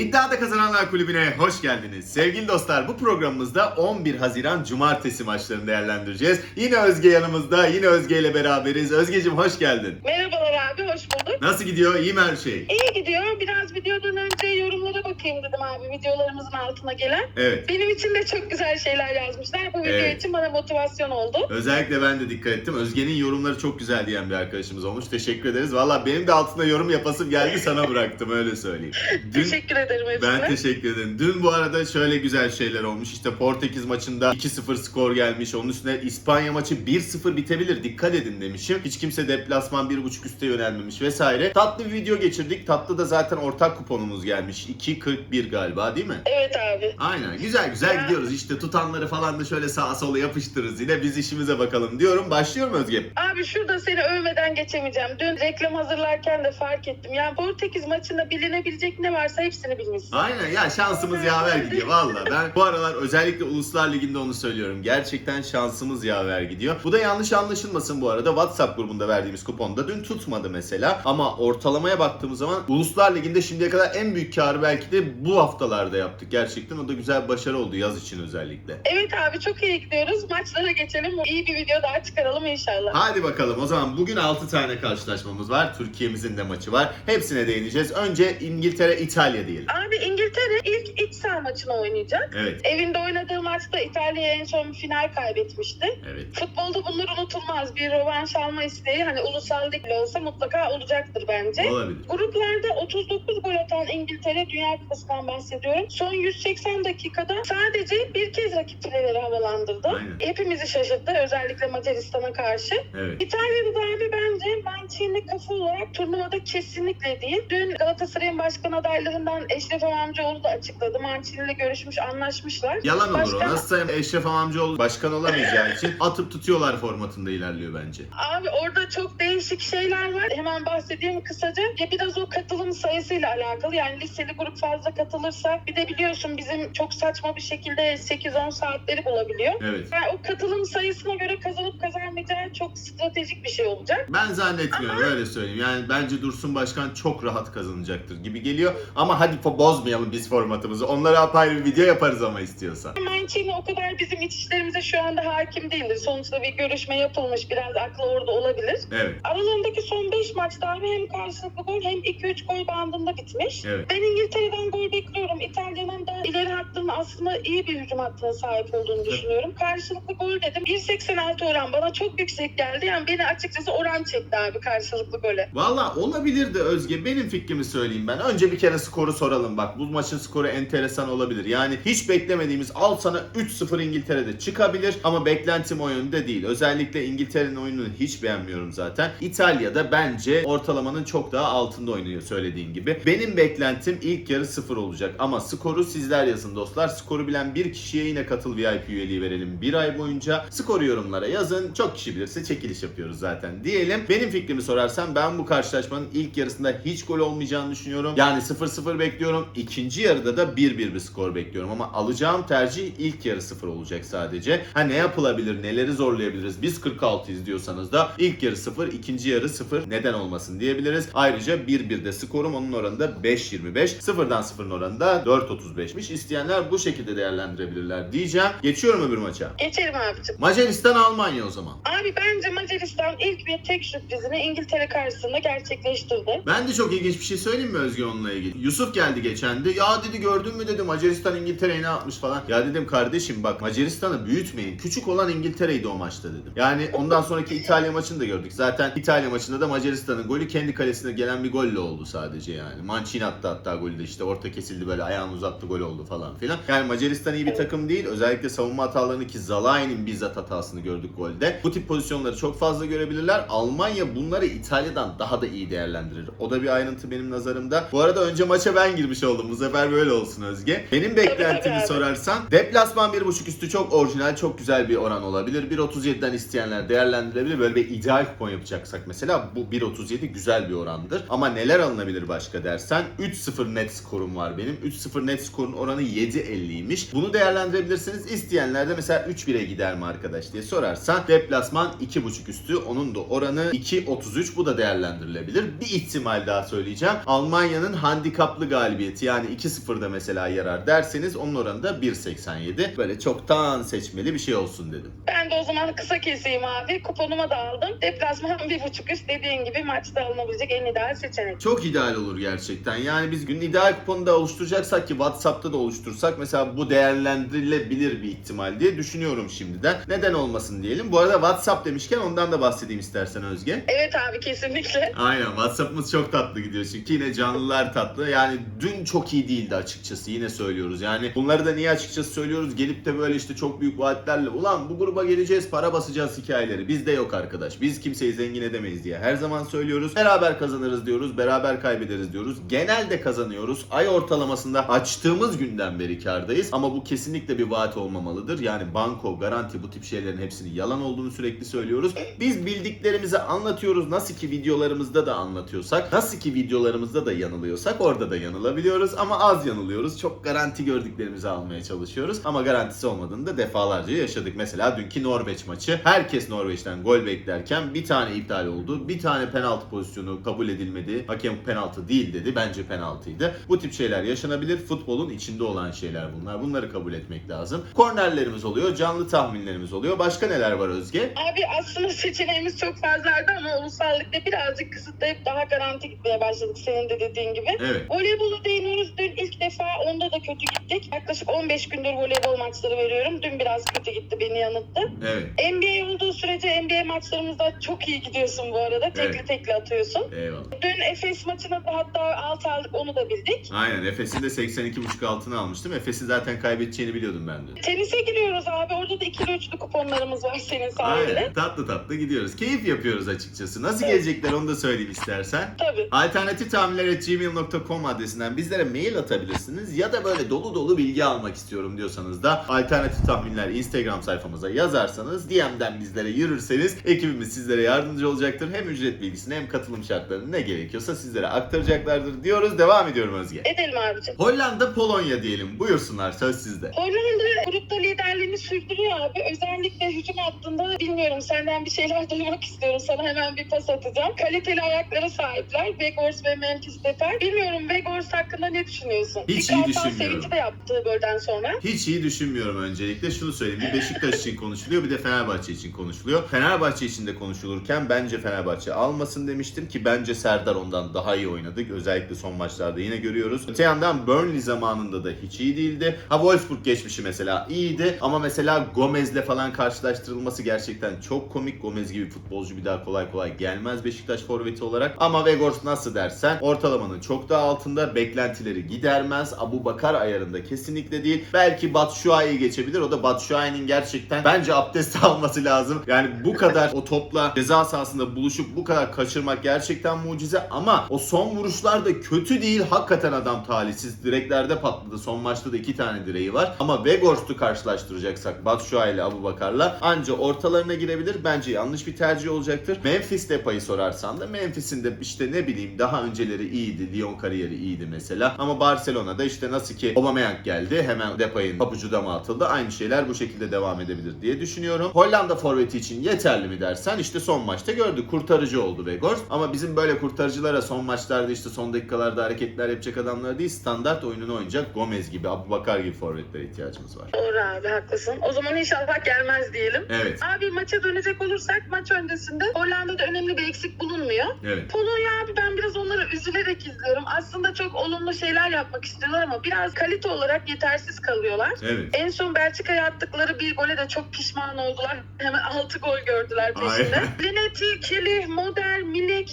İddiada Kazananlar Kulübü'ne hoş geldiniz. Sevgili dostlar bu programımızda 11 Haziran Cumartesi maçlarını değerlendireceğiz. Yine Özge yanımızda, yine Özge ile beraberiz. Özgeciğim hoş geldin. Merhabalar abi, hoş bulduk. Nasıl gidiyor? İyi mi her şey? İyi gidiyor. Biraz videodan önce yorumlara bakayım dedim abi, videolarımızın altına gelen. Evet. Benim için de çok güzel şeyler yazmışlar. Bu video Evet. için bana motivasyon oldu. Özellikle ben de dikkat ettim. Özge'nin yorumları çok güzel diyen bir arkadaşımız olmuş. Teşekkür ederiz. Valla benim de altında yorum yapasım geldi sana bıraktım öyle söyleyeyim. Dün Teşekkür ederim hepsine. Ben teşekkür ederim. Dün bu arada şöyle güzel şeyler olmuş. İşte Portekiz maçında 2-0 skor gelmiş. Onun üstüne İspanya maçı 1-0 bitebilir. Dikkat edin demişim. Hiç kimse deplasman 1.5 üste yönelmemiş vesaire. Tatlı bir video geçirdik. Tatlı da zaten ortak kuponumuz gelmiş. 2.41 galiba değil mi? Evet abi. Aynen. Güzel güzel Ya. gidiyoruz. İşte tutanları falan da şöyle sağa sola yapıştırırız. Yine biz işimize bakalım diyorum. Başlıyorum Özge. Abi şurada seni övmeden geçemeyeceğim. Dün reklam hazırlarken de fark ettim. Yani Portekiz maçında bilinebilecek ne varsa hepsini bilmişsin. Aynen ya şansımız yaver gidiyor valla. Ben bu aralar özellikle Uluslar Ligi'nde onu söylüyorum. Gerçekten şansımız yaver gidiyor. Bu da yanlış anlaşılmasın bu arada. WhatsApp grubunda verdiğimiz kuponda dün tutmadı mesela. Ama ortalamaya baktığımız zaman Uluslar Ligi'nde şimdiye kadar en büyük karı belki de bu haftalarda yaptık. Gerçekten o da güzel başarı oldu yaz için özellikle. Evet abi çok iyi gidiyoruz. Maçlara geçelim. İyi bir video daha çıkaralım inşallah. Hadi bakalım o zaman bugün 6 tane karşılaşmamız var. Türkiye'mizin de maçı var. Hepsine değineceğiz. Önce İngiltere İtalya diyelim. Oh. Abi İngiltere ilk iç saha maçını oynayacak. Evet. Evinde oynadığı maçta İtalya'ya en son final kaybetmişti. Evet. Futbolda bunlar unutulmaz. Bir rövanş alma isteği hani ulusal lig bile olsa mutlaka olacaktır bence. Olabilir. Gruplarda 39 gol atan İngiltere Dünya Kupası'ndan bahsediyorum. Son 180 dakikada sadece bir kez rakipleri havalandırdı. Aynen. Hepimizi şaşırttı özellikle Macaristan'a karşı. Evet. İtalya'da da abi bence Mancini kafa olarak turnuvada kesinlikle değil. Dün Galatasaray'ın başkan adaylarından Eşref Amamcıoğlu da açıkladı. Mancini ile görüşmüş, anlaşmışlar. Yalan olur o. Başkan- Nasılsa Eşref Amamcıoğlu başkan olamayacağı için atıp tutuyorlar formatında ilerliyor bence. Abi orada çok değişik şeyler var. Hemen bahsedeyim kısaca. Ya biraz o katılım sayısıyla alakalı. Yani liseli grup fazla katılırsa bir de biliyorsun bizim çok saçma bir şekilde 8-10 saatleri bulabiliyor. Evet. Yani o katılım sayısına göre kazanıp kazanmayacağı çok stratejik bir şey olacak. Ben zannetmiyorum öyle söyleyeyim. Yani bence Dursun Başkan çok rahat kazanacaktır gibi geliyor. Ama hadi fo- bozmayalım biz formatımızı. Onlara apayrı bir video yaparız ama istiyorsan. Mancini o kadar bizim iç işlerimize şu anda hakim değildir. Sonuçta bir görüşme yapılmış. Biraz aklı orada olabilir. Evet. Aralarındaki son 5 maçta abi hem karşılıklı gol hem 2-3 gol bandında bitmiş. Evet. Ben İngiltere'den gol bekliyorum. İtalya'nın da ileri hattının aslında iyi bir hücum hattına sahip olduğunu düşünüyorum. Karşılıklı gol dedim. 1.86 oran bana çok yüksek geldi. Yani beni açıkçası oran çekti abi karşılıklı gole. Valla olabilir de Özge. Benim fikrimi söyleyeyim ben. Önce bir kere skoru soralım bak. Bu maçın skoru enteresan olabilir. Yani hiç beklemediğimiz al sana 3-0 İngiltere'de çıkabilir. Ama beklentim o yönde değil. Özellikle İngiltere'nin oyununu hiç beğenmiyorum zaten. İtalya'da bence ortalamanın çok daha altında oynuyor söylediğin gibi. Benim beklentim ilk yarı 0 olacak. Ama skoru sizler yazın dostlar. Skoru bilen bir kişiye yine katıl VIP üyeliği verelim bir ay boyunca. Skoru yorumlara yazın. Çok kişi bilirse çekiliş yapıyoruz zaten diyelim. Benim fikrimi sorarsan ben bu karşılaşmanın ilk yarısında hiç gol olmayacağını düşünüyorum. Yani 0-0 bekliyorum. İkinci yarıda da 1-1 bir skor bekliyorum. Ama alacağım tercih ilk yarı 0 olacak sadece. Ha ne yapılabilir, neleri zorlayabiliriz? Biz 46 izliyorsanız da ilk yarı 0, ikinci yarı 0 neden olmasın diyebiliriz. Ayrıca 1-1'de skorum onun oranında 5-25. 0'dan 0'ın oranı da 4-35'miş. İsteyenler bu şekilde değerlendirebilirler diyeceğim. Geçiyorum öbür maça. Geçelim abicim. Macaristan Almanya o zaman. Abi bence Macaristan ilk bir tek sürprizini İngiltere karşısında gerçekleştirdi. Ben de çok ilginç bir şey söyleyeyim mi Özge onunla ilgili? Yusuf geldi geçen de. Ya dedi gördün mü dedi Macaristan İngiltere'yi ne yapmış falan. Ya dedim kardeşim bak Macaristan'ı büyütmeyin. Küçük olan İngiltere'ydi o maçta dedim. Yani ondan sonraki İtalya maçını da gördük. Zaten İtalya maçında da Macaristan'ın golü kendi kalesine gelen bir golle oldu sadece yani. Mancini attı hatta golü de işte orta kesildi böyle ayağını uzattı gol oldu falan filan. Yani Macaristan iyi bir takım değil. Özellikle savunma hatalarını ki Zalai'nin bizzat hatasını gördük golde. Bu tip pozisyonları çok fazla görebilirler. Almanya bunları İtalya'dan daha da iyi değerlendirir. O da bir ayrıntı benim nazarımda. Bu arada önce maça ben girmiş oldum. Bu sefer böyle olsun Özge. Benim beklentimi sorarsan deplasman 1.5 üstü çok orijinal, çok güzel bir oran olabilir. 1.37'den isteyenler değerlendirebilir. Böyle bir ideal kupon yapacaksak mesela bu 1.37 güzel bir orandır. Ama neler alınabilir başka dersen 3-0 net skoru skorum var benim. 3-0 net skorun oranı 7.50'ymiş. Bunu değerlendirebilirsiniz. İsteyenler de mesela 3-1'e gider mi arkadaş diye sorarsan deplasman 2.5 üstü. Onun da oranı 2.33. Bu da değerlendirilebilir. Bir ihtimal daha söyleyeceğim. Almanya'nın handikaplı galibiyeti yani 2-0'da mesela yarar derseniz onun oranı da 1.87. Böyle çoktan seçmeli bir şey olsun dedim. Ben de o zaman kısa keseyim abi. Kuponuma da aldım. Deplasman bir buçuk üst dediğin gibi maçta alınabilecek en ideal seçenek. Çok ideal olur gerçekten. Yani biz günün ideal kuponu da oluşturacaksak ki WhatsApp'ta da oluştursak mesela bu değerlendirilebilir bir ihtimal diye düşünüyorum şimdiden. Neden olmasın diyelim. Bu arada WhatsApp demişken ondan da bahsedeyim istersen Özge. Evet abi kesinlikle. Aynen WhatsApp'ımız çok tatlı gidiyor çünkü yine canlılar tatlı. Yani dün çok iyi değildi açıkçası yine söylüyoruz. Yani bunları da niye açıkçası söylüyoruz? Gelip de böyle işte çok büyük vaatlerle ulan bu gruba geleceğiz para basacağız hikayeleri. Bizde yok arkadaş. Biz kimseyi zengin edemeyiz diye her zaman söylüyoruz. Beraber kazanırız diyoruz. Beraber kaybederiz diyoruz. Genelde kazanıyoruz. Ay ortalamasında açtığımız günden beri kardayız. Ama bu kesinlikle bir vaat olmamalıdır. Yani banko, garanti bu tip şeylerin hepsinin yalan olduğunu sürekli söylüyoruz. Biz bildiklerimizi anlatıyoruz. Nasıl ki videolarımızda da anlatıyorsak, nasıl ki videolarımızda da yanılıyorsak orada da yanılabiliyoruz ama az yanılıyoruz. Çok garanti gördüklerimizi almaya çalışıyoruz ama garantisi olmadığını da defalarca yaşadık. Mesela dünkü Norveç maçı. Herkes Norveç'ten gol beklerken bir tane iptal oldu. Bir tane penaltı pozisyonu kabul edilmedi. Hakem penaltı değil dedi. Bence penaltıydı. Bu tip şeyler yaşanabilir. Futbolun içinde olan şeyler bunlar. Bunları kabul etmek lazım. Kornerlerimiz oluyor. Canlı tahminlerimiz oluyor. Başka neler var Özge? Abi aslında seçeneğimiz çok fazlaydı ama ulusallıkta birazcık kısıtlayıp daha garanti gitmeye başladık senin de dediğin gibi. Evet. Voleybola değiniyoruz. Dün ilk defa onda da kötü gittik. Yaklaşık 15 gündür voleybol maçları veriyorum. Dün biraz kötü gitti beni yanılttı. Evet. NBA olduğu sürece NBA maçlarımızda çok iyi gidiyorsun bu arada. Tekli Evet. tekli atıyorsun. Eyvallah. Dün Efes maçına da hatta alt aldık onu da bildik. Aynen Efes'in de 82.5 altını almıştım. Efes'i zaten kaybedeceğini biliyordum ben de. Tenise giriyoruz abi. Orada da ikili üçlü kuponlarımız var senin sayende. Aynen. Tatlı tatlı gidiyoruz. Keyif yapıyoruz açıkçası. Nasıl Evet. gelecekler onu da söyleyeyim istersen. Tabii. Alternatif gmail.com adresinden bizlere mail atabilirsiniz ya da böyle dolu dolu bilgi almak istiyorum diyorsanız da alternatif tahminler Instagram sayfamıza yazarsanız DM'den bizlere yürürseniz ekibimiz sizlere yardımcı olacaktır. Hem ücret bilgisini hem katılım şartlarını ne gerekiyorsa sizlere aktaracaklardır diyoruz. Devam ediyorum Özge. Edelim abicim. Hollanda Polonya diyelim. Buyursunlar söz sizde. Hollanda grupta liderliğini sürdürüyor abi. Özellikle hücum hattında bilmiyorum senden bir şeyler duymak istiyorum. Sana hemen bir pas atacağım. Kaliteli ayaklara sahipler. Weghorst ve Memphis Depay. Bilmiyorum Weghorst hakkında ne düşünüyorsun? Hiç bir iyi düşünmüyorum. de yaptığı golden sonra. Hiç iyi düşünmüyorum öncelikle. Şunu söyleyeyim. Bir Beşiktaş için konuşuluyor bir de Fenerbahçe için konuşuluyor. Fenerbahçe için de konuşulurken bence Fenerbahçe almasın demiştim ki bence Serdar ondan daha iyi oynadık. Özellikle son maçlarda yine görüyoruz. Öte yandan Burnley zamanında da hiç iyi değildi. Ha Wolfsburg geçmişi mesela iyiydi ama mesela Gomez'le falan karşılaştırılması gerçekten çok komik. Gomez gibi futbolcu bir daha kolay kolay gelmez Beşiktaş forveti olarak. Ama Weghorst nasıl dersen ortalamanın çok daha altında beklentileri gidermez. Abu Bakar ayarında kesinlikle değil. Belki Batshuayi geçebilir. O da Batshuayi'nin gerçekten bence abdest alması lazım. Yani bu kadar o topla ceza sahasında buluşup bu kadar kaçırmak gerçekten mucize ama o son vuruşlar da kötü değil. Hakikaten adam talihsiz. Direklerde patladı. Son maçta da iki tane direği var. Ama Weghorst'u karşılaştıracaksak Batshuayi ile Abu Bakar'la anca ortalarına girebilir. Bence yanlış bir tercih olacaktır. Memphis Depay'ı sorarsan da Memphis'in de işte ne bileyim daha önceleri iyiydi. Lyon kariyeri iyiydi mesela. Ama Barcelona'da işte nasıl ki Aubameyang geldi. Hemen Depay'ın papucu dama atıldı. Aynı şeyler bu şekilde devam edebilir diye düşünüyorum. Hollanda forveti için yeterli mi dersen işte son maçta gördük. Kurtarıcı oldu Weghorst. Ama bizim böyle kurtarıcılara son maçlarda işte son dakikalarda hareketler yapacak adamlar değil. Standart oyununu oynayacak Gomez gibi, Abu Bakar gibi forvetlere ihtiyacımız var. Doğru abi haklısın. O zaman inşallah gelmez diyelim. Evet. Abi maça dönecek olursak maç öncesinde Hollanda'da önemli bir eksik bulunmuyor. Evet. Polonya abi ben biraz onları üzülerek izliyorum. Aslında çok olumlu şeyler yapmak istiyorlar ama biraz kalite olarak yetersiz kalıyorlar. Evet. En son Belçika'ya attıkları bir gole de çok pişman oldular. Hemen 6 gol gördüler peşinde. Linetti, Kelly, Milik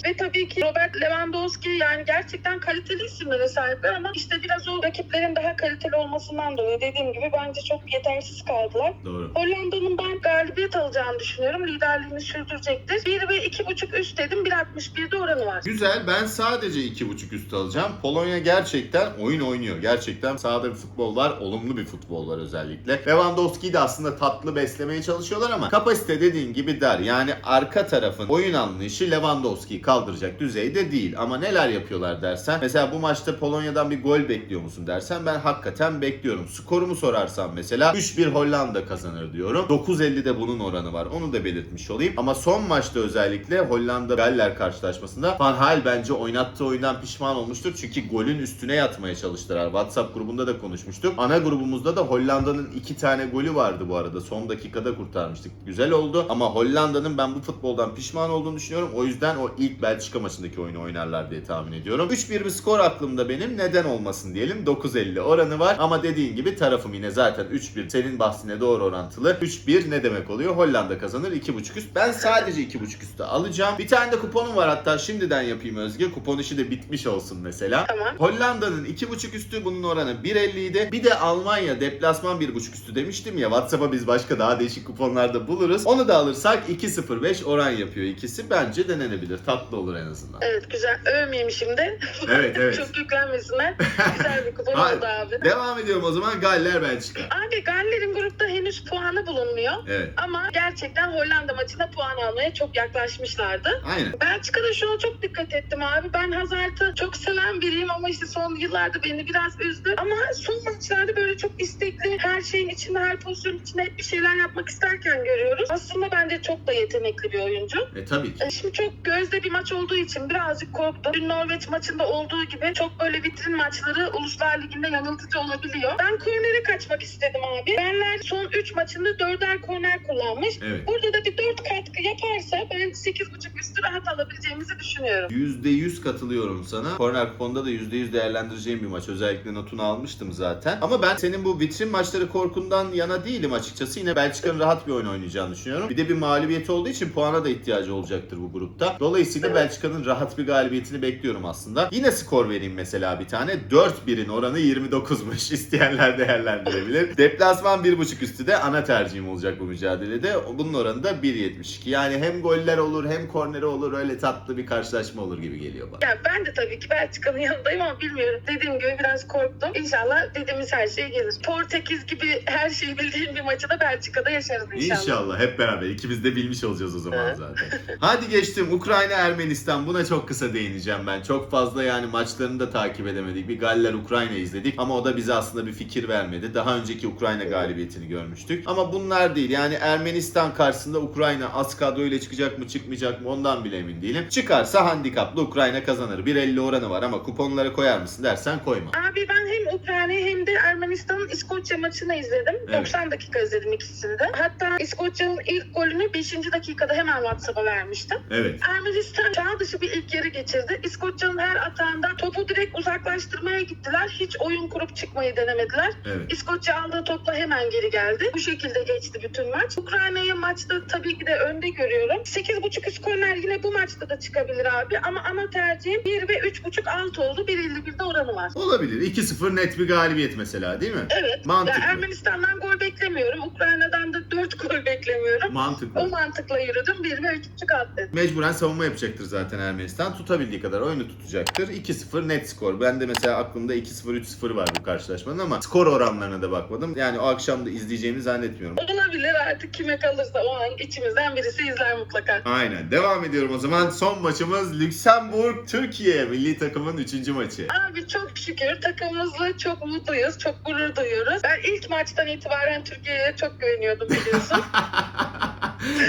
ve tabii ki Robert Lewandowski yani gerçekten kaliteli isimlere sahipler ama işte biraz o rakiplerin daha kaliteli olmasından dolayı dediğim gibi bence çok yetersiz kaldılar. Doğru. Hollanda'nın ben galibiyet alacağını düşünüyorum. Liderliğini sürdürecektir. 1 ve 2.5 üst dedim. 1.61'de oranı var. Güzel. Ben sadece 2.5 üst alacağım. Polonya gerçekten oyun oynuyor. Gerçekten sahada bir futbol var. Olumlu bir futbol var özellikle. Lewandowski'yi de aslında tatlı beslemeye çalışıyorlar ama kapasite dediğin gibi dar. Yani arka tarafın oyun anlayışı Lewandowski'yi kaldıracak düzeyde değil. Ama neler yapıyorlar dersen. Mesela bu maçta Polonya'dan bir gol bekliyor musun dersen ben hakikaten bekliyorum. Skorumu sorarsan mesela 3-1 Hollanda kazanır diyorum. 9.50'de bunun oranı var. Onu da belirtmiş olayım. Ama son maçta özellikle Hollanda Galler karşılaşmasında Van Hal bence oynattığı oyundan pişman olmuştur. Çünkü golün üstüne yatmaya çalıştılar. WhatsApp grubunda da konuşmuştuk. Ana grubumuzda da Hollanda'nın iki tane golü vardı bu arada. Son dakikada kurtarmıştık. Güzel oldu. Ama Hollanda'nın ben bu futboldan pişman olduğunu düşünüyorum. O yüzden o ilk Belçika maçındaki oyunu oynarlar diye tahmin ediyorum. 3-1 bir skor aklımda benim. Neden olmasın diyelim. 9.50 oranı var. Ama dediğin gibi tarafım yine zaten 3-1 senin bahsine doğru orantılı. 3-1 ne demek oluyor? Hollanda kazanır 2.5 üst. Ben sadece 2.5 üstü alacağım. Bir tane de kuponum var hatta şimdiden yapayım Özge. Kupon işi de bitmiş olsun mesela. Tamam. Hollanda'nın 2.5 üstü bunun oranı 1.50 idi. Bir de Almanya deplasman 1.5 üstü demiştim ya. WhatsApp'a biz başka daha değişik kuponlarda buluruz. Onu da alırsak 2.05 oran yapıyor ikisi. Bence denenebilir. Tatlı olur en azından. Evet güzel. Övmeyeyim şimdi. Evet evet. Çok yüklenmesinler. Güzel bir kupon oldu abi. Devam ediyorum o zaman Galler Belçika. Abi Galler'in grupta henüz puanı bulunmuyor. Evet. Ama gerçekten Hollanda maçında puan almaya çok yaklaşmışlardı. Aynen. Belçika'da şuna çok dikkat ettim abi. Ben Hazard'ı çok seven biriyim ama işte son yıllarda beni biraz üzdü. Ama son maçlarda böyle çok istekli, her şeyin içinde, her pozisyonun içinde hep bir şeyler yapmak isterken görüyoruz. Aslında bence çok da yetenekli bir oyuncu. E tabii ki. E, Şimdi çok gözde bir maç olduğu için birazcık korktum. Dün Norveç maçında olduğu gibi çok böyle vitrin maçları Uluslar Ligi'nde yanıltıcı olabiliyor. Ben kornere kaçmak istedim abi. Benler son 3 maçında 4'er korner kullanmış. Evet. Burada da bir 4 katkı yaparsa ben 8.5 üstü rahat alabileceğimizi düşünüyorum. %100 katılıyorum sana. Corner kuponda da %100 değerlendireceğim bir maç. Özellikle notunu almıştım zaten. Ama ben senin bu vitrin maçları korkundan yana değilim açıkçası. Yine Belçika'nın rahat bir oyun oynayacağını düşünüyorum. Bir de bir mağlubiyeti olduğu için puana da ihtiyacı olacaktır bu grupta. Dolayısıyla Belçika'nın rahat bir galibiyetini bekliyorum aslında. Yine skor vereyim mesela bir tane. 4-1'in oranı 29'muş. İsteyenler değerlendirebilir. Deplasman 1.5 üstü de ana tercihim olacak bu mücadelede. Bunun oranı da 1.72. Yani hem goller olur hem korneri olur. Öyle tatlı bir karşılaşma olur gibi geliyor bana. Ya ben de tabii ki Belçika'nın yanındayım ama bilmiyorum. Dediğim gibi biraz korktum. İnşallah dediğimiz her şey gelir. Portekiz gibi her şeyi bildiğim bir maçı da Belçika'da yaşarız inşallah. İnşallah hep beraber ikimiz de bilmiş olacağız o zaman zaten. Hadi geçtim Ukrayna Ermenistan buna çok kısa değineceğim ben. Çok fazla yani maçlarını da takip edemedik. Bir Galler Ukrayna izledik ama o da bize aslında bir fikir vermedi. Daha önceki Ukrayna galibiyetini görmüştük. Ama bunlar değil yani Ermenistan karşısında Ukrayna az kadroyla çıkacak mı çıkmayacak mı ondan bile emin değilim. Çıkarsa handikaplı Ukrayna kazanır. 1.50 oranı var ama kuponlara koyar mısın dersen koyma. Abi ben hem Ukrayna'yı hem de Ermenistan'ın İskoçya maçını izledim. Evet. 90 dakika izledim ikisini de. Hatta İskoçya'nın ilk golünü 5. dakikada hemen WhatsApp'a vermiştim. Evet. Ermenistan çağ dışı bir ilk yarı geçirdi. İskoçya'nın her atağında topu direkt uzaklaştırmaya gittiler. Hiç oyun kurup çıkmayı denemediler. Evet. İskoçya aldığı topla hemen geri geldi. Bu şekilde geçti bütün maç. Ukrayna'yı maçta tabii ki de önde görüyorum. 8.5 üst korner yine bu maçta da çıkabilir abi. Ama ana tercihim 1 ve 3.5 alt oldu. 1.51'de oranı var. Olabilir. 2-0 net bir galibiyet mesela değil mi? Evet. Mantıklı. Ya Ermenistan'dan gol beklemiyorum. Ukrayna'dan da 4 gol beklemiyorum. Mantıklı. O mantıkla yürüdüm. 1 ve 3.5 alt dedim. Mecburen savunma yapacaktır zaten Ermenistan. Tutabildiği kadar oyunu tutacaktır. 2-0 net skor. Ben de mesela aklımda 2-0 3-0 var bu karşılaşmanın ama skor oranlarına da bakmadım. Yani o akşam da izleyeceğimi zannetmiyorum. Olabilir artık kime kalırsa o an içimizden birisi izler mutlaka. Aynen. Devam ediyorum o zaman. Son maçımız Lüksemburg Türkiye milli takımın 3. maçı. Abi çok şükür takımımızla çok mutluyuz, çok gurur duyuyoruz. Ben ilk maçtan itibaren Türkiye'ye çok güveniyordum biliyorsun.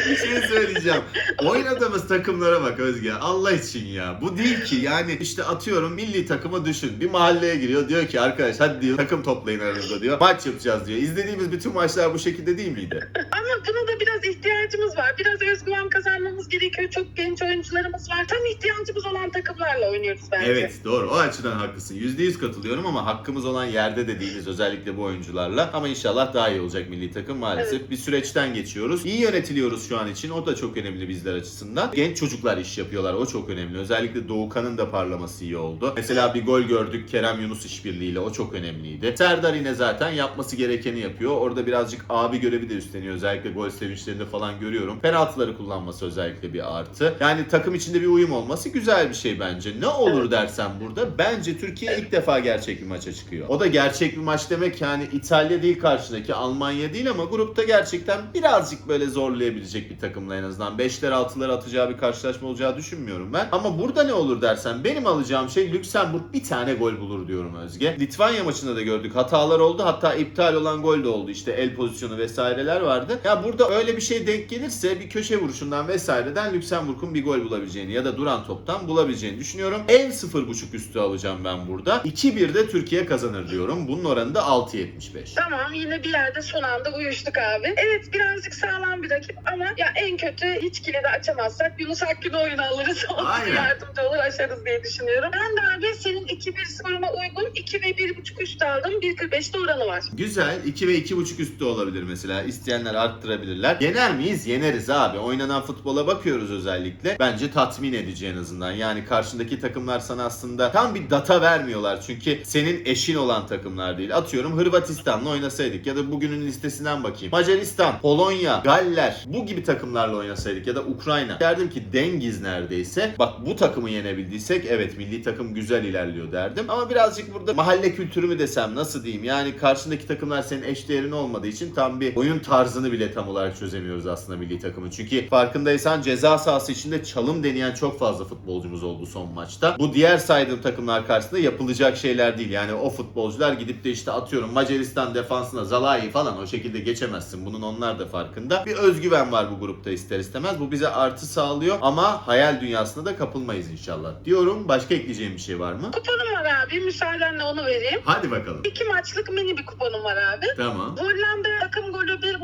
bir şey söyleyeceğim. Oynadığımız takımlara bak Özge. Allah için ya. Bu değil ki. Yani işte atıyorum milli takımı düşün. Bir mahalleye giriyor. Diyor ki arkadaş hadi diyor takım toplayın aranızda diyor. Maç yapacağız diyor. İzlediğimiz bütün maçlar bu şekilde değil miydi? Ama buna da biraz ihtiyacımız var. Biraz özgüven kazanmamız gerekiyor. Çok genç oyuncularımız var. Tam ihtiyacımız olan takımlarla oynuyoruz bence. Evet doğru. O açıdan haklısın. %100 katılıyorum ama hakkımız olan yerde de değiliz. Özellikle bu oyuncularla. Ama inşallah daha iyi olacak milli takım maalesef. Bir süreçten geçiyoruz. İyi yönetiliyoruz şu an için o da çok önemli bizler açısından. Genç çocuklar iş yapıyorlar. O çok önemli. Özellikle Doğukan'ın da parlaması iyi oldu. Mesela bir gol gördük Kerem Yunus işbirliğiyle. O çok önemliydi. Serdar yine zaten yapması gerekeni yapıyor. Orada birazcık abi görevi de üstleniyor. Özellikle gol sevinçlerinde falan görüyorum. Penaltıları kullanması özellikle bir artı. Yani takım içinde bir uyum olması güzel bir şey bence. Ne olur dersen burada bence Türkiye ilk defa gerçek bir maça çıkıyor. O da gerçek bir maç demek yani İtalya değil karşıdaki Almanya değil ama grupta gerçekten birazcık böyle zorlayabilecek bir takımla en azından. 5'ler 6'lar atacağı bir karşılaşma olacağı düşünmüyorum ben. Ama burada ne olur dersen benim alacağım şey Lüksemburg bir tane gol bulur diyorum Özge. Litvanya maçında da gördük hatalar oldu hatta iptal olan gol de oldu işte el pozisyonu vesaireler vardı. Ya burada öyle bir şey denk gelirse bir köşe vuruşundan vesaireden Lüksemburg'un bir gol bulabileceğini ya da duran toptan bulabileceğini düşünüyorum. En 0.5 üstü alacağım ben burada. 2-1'de Türkiye kazanır diyorum. Bunun oranı da 6.75. Tamam yine bir yerde son anda uyuştuk abi. Evet birazcık sağlam bir rakip ama ya en kötü hiç kilidi açamazsak Yunus Akgün'ü oyuna alırız. O bize Aynen. yardımcı olur aşarız diye düşünüyorum. Ben de abi senin 2-1 skoruna uygun 2 ve 1.5 üstü aldım. 1.45'te oranı var. Güzel. 2 ve 2.5 üstü olabilir mesela. İsteyenler arttırabilirler. Yener miyiz? Yeneriz abi. Oynanan futbola bakıyoruz özellikle. Bence tatmin edici en azından. Yani karşındaki takımlar sana aslında tam bir data vermiyorlar. Çünkü senin eşin olan takımlar değil. Atıyorum Hırvatistan'la oynasaydık ya da bugünün listesinden bakayım. Macaristan, Polonya, Galler bu gibi takımlarla oynasaydık ya da Ukrayna. Derdim ki dengiz neredeyse. Bak bu takımı yenebildiysek evet milli takım güzel ilerliyor derdim. Ama birazcık burada mahalle kültürü mü desem nasıl diyeyim? Yani karşındaki takımlar senin eşdeğerin olmadığı için tam bir oyun tarzını bile tam olarak çözemiyoruz aslında milli takımın. Çünkü farkındaysan ceza sahası içinde çalım deneyen çok fazla futbolcumuz oldu son maçta. Bu diğer saydığım takımlar karşısında yapılacak şeyler değil. Yani o futbolcular gidip de işte atıyorum Macaristan defansına Zalai falan o şekilde geçemezsin. Bunun onlar da farkında. Bir özgüven var bu grupta ister istemez. Bu bize artı sağlıyor ama hayal dünyasına da kapılmayız inşallah. Diyorum. Başka ekleyeceğim bir şey var mı? Kuponum var abi. Müsaadenle onu vereyim. Hadi bakalım. 2 maçlık mini bir kuponum var abi. Tamam. Hollanda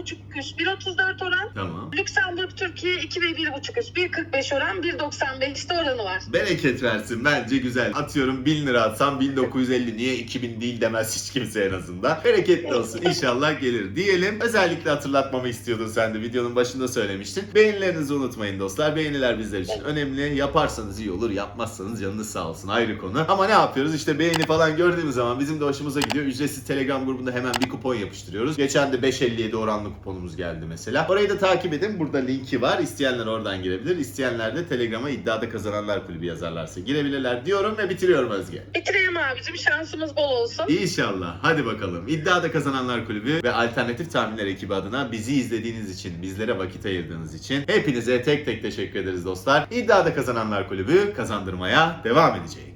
1.5 üst 1.34 oran. Tamam. Lüksemburg Türkiye 2 ve 1.5 üst 1.45 oran 1.95'te oranı var. Bereket versin bence güzel. Atıyorum 1000 lira atsam 1950 niye 2000 değil demez hiç kimse en azından. Bereketli olsun inşallah gelir diyelim. Özellikle hatırlatmamı istiyordun sen de videonun başında söylemiştin. Beğenilerinizi unutmayın dostlar. Beğeniler bizler için önemli. Yaparsanız iyi olur yapmazsanız canınız sağ olsun ayrı konu. Ama ne yapıyoruz işte beğeni falan gördüğümüz zaman bizim de hoşumuza gidiyor. Ücretsiz Telegram grubunda hemen bir kupon yapıştırıyoruz. Geçen de 5.57 oranlı kuponumuz geldi mesela. Orayı da takip edin. Burada linki var. İsteyenler oradan girebilir. İsteyenler de Telegram'a iddiada kazananlar kulübü yazarlarsa girebilirler diyorum ve bitiriyorum Özge. Bitirelim abicim şansımız bol olsun. İnşallah. Hadi bakalım. İddiada Kazananlar Kulübü ve Alternatif Tahminler ekibi adına bizi izlediğiniz için, bizlere vakit ayırdığınız için hepinize tek tek teşekkür ederiz dostlar. İddiada Kazananlar Kulübü kazandırmaya devam edecek.